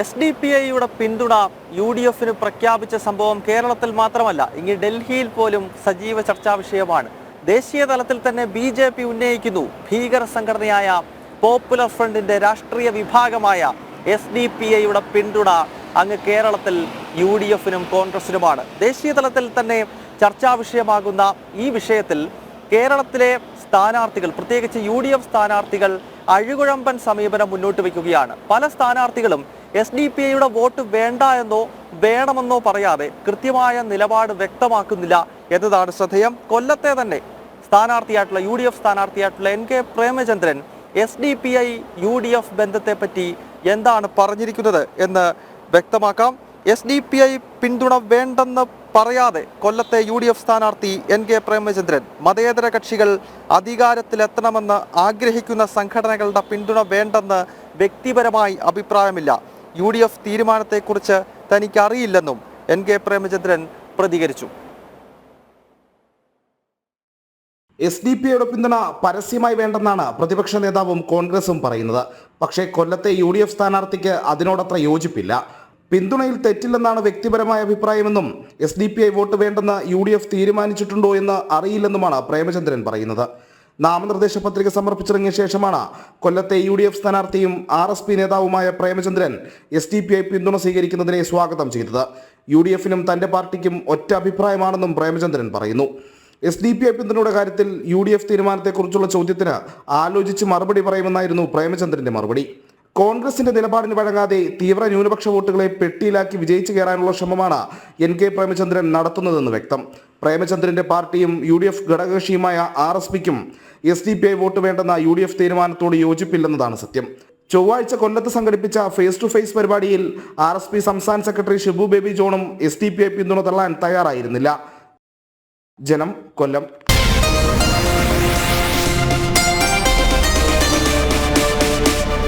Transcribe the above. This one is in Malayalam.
എസ് ഡി പി ഐയുടെ പിന്തുണ യു ഡി എഫിന് പ്രഖ്യാപിച്ച സംഭവം കേരളത്തിൽ മാത്രമല്ല ഇനി ഡൽഹിയിൽ പോലും സജീവ ചർച്ചാ വിഷയമാണ്. ദേശീയ തലത്തിൽ തന്നെ ബി ജെ പി ഉന്നയിക്കുന്നു. ഭീകര സംഘടനയായ പോപ്പുലർ ഫ്രണ്ടിന്റെ രാഷ്ട്രീയ വിഭാഗമായ എസ് ഡി പി ഐയുടെ പിന്തുണ അങ്ങ് കേരളത്തിൽ യു ഡി എഫിനും കോൺഗ്രസിനുമാണ്. ദേശീയ തലത്തിൽ തന്നെ ചർച്ചാ വിഷയമാകുന്ന ഈ വിഷയത്തിൽ കേരളത്തിലെ സ്ഥാനാർത്ഥികൾ പ്രത്യേകിച്ച് യു ഡി എഫ് സ്ഥാനാർത്ഥികൾ അഴുകുഴമ്പൻ സമീപനം മുന്നോട്ട് വയ്ക്കുകയാണ്. പല സ്ഥാനാർത്ഥികളും എസ് ഡി പി ഐയുടെ വോട്ട് വേണ്ട എന്നോ വേണമെന്നോ പറയാതെ കൃത്യമായ നിലപാട് വ്യക്തമാക്കുന്നില്ല എന്നതാണ് ശ്രദ്ധേയം. കൊല്ലത്തെ തന്നെ സ്ഥാനാർത്ഥിയായിട്ടുള്ള U D F സ്ഥാനാർത്ഥിയായിട്ടുള്ള N K Premachandran S D P I U D F ബന്ധത്തെപ്പറ്റി എന്താണ് പറഞ്ഞിരിക്കുന്നത് എന്ന് വ്യക്തമാക്കാം. എസ് ഡി പി ഐ പിന്തുണ വേണ്ടെന്ന് പറയാതെ കൊല്ലത്തെ യു ഡി എഫ് സ്ഥാനാർത്ഥി എൻ കെ പ്രേമചന്ദ്രൻ മതേതര കക്ഷികൾ അധികാരത്തിലെത്തണമെന്ന് ആഗ്രഹിക്കുന്ന സംഘടനകളുടെ പിന്തുണ വേണ്ടെന്ന് വ്യക്തിപരമായി അഭിപ്രായമില്ല. യു ഡി എഫ് തീരുമാനത്തെക്കുറിച്ച് തനിക്കറിയില്ലെന്നും എൻ കെ പ്രേമചന്ദ്രൻ പ്രതികരിച്ചു. എസ് ഡി പി ഐയുടെ പിന്തുണ പരസ്യമായി വേണ്ടെന്നാണ് പ്രതിപക്ഷ നേതാവും കോൺഗ്രസും പറയുന്നത്. പക്ഷേ കൊല്ലത്തെ യു ഡി എഫ് സ്ഥാനാർത്ഥിക്ക് അതിനോടത്ര യോജിപ്പില്ല. പിന്തുണയിൽ തെറ്റില്ലെന്നാണ് വ്യക്തിപരമായ അഭിപ്രായമെന്നും S D P I vote വേണ്ടെന്ന് യു ഡി എഫ് തീരുമാനിച്ചിട്ടുണ്ടോ എന്ന് അറിയില്ലെന്നുമാണ് പ്രേമചന്ദ്രൻ പറയുന്നത്. നാമനിർദ്ദേശ പത്രിക സമർപ്പിച്ചിറങ്ങിയ ശേഷമാണ് കൊല്ലത്തെ യു ഡി എഫ് സ്ഥാനാർത്ഥിയും ആർ എസ് പി നേതാവുമായ Premachandran S D P I പിന്തുണ സ്വീകരിക്കുന്നതിനെ സ്വാഗതം ചെയ്തത്. യു ഡി എഫിനും തന്റെ പാർട്ടിക്കും ഒറ്റ അഭിപ്രായമാണെന്നും പ്രേമചന്ദ്രൻ പറയുന്നു. എസ് ഡി പി ഐ പിന്തുണയുടെ കാര്യത്തിൽ യു ഡി എഫ് തീരുമാനത്തെക്കുറിച്ചുള്ള ചോദ്യത്തിന് ആലോചിച്ച് മറുപടി പറയുമെന്നായിരുന്നു പ്രേമചന്ദ്രന്റെ മറുപടി. കോൺഗ്രസിന്റെ നിലപാടിന് വഴങ്ങാതെ തീവ്ര ന്യൂനപക്ഷ വോട്ടുകളെ പെട്ടിയിലാക്കി വിജയിച്ചു കയറാനുള്ള ശ്രമമാണ് എൻ കെ പ്രേമചന്ദ്രൻ നടത്തുന്നതെന്ന് വ്യക്തം. പ്രേമചന്ദ്രന്റെ പാർട്ടിയും യു ഡി എഫ് ഘടകകക്ഷിയുമായ ആർ എസ് പിക്കും S D P I vote വേണ്ടെന്ന U D F തീരുമാനത്തോട് യോജിപ്പില്ലെന്നതാണ് സത്യം. ചൊവ്വാഴ്ച കൊല്ലത്ത് സംഘടിപ്പിച്ച ഫേസ് ടു ഫേസ് പരിപാടിയിൽ ആർ എസ് പി സംസ്ഥാന സെക്രട്ടറി ഷിബു ബേബി ജോണും എസ് ഡി പി ഐ പിന്തുണ തള്ളാൻ തയ്യാറായിരുന്നില്ല. ജനം കൊല്ലം.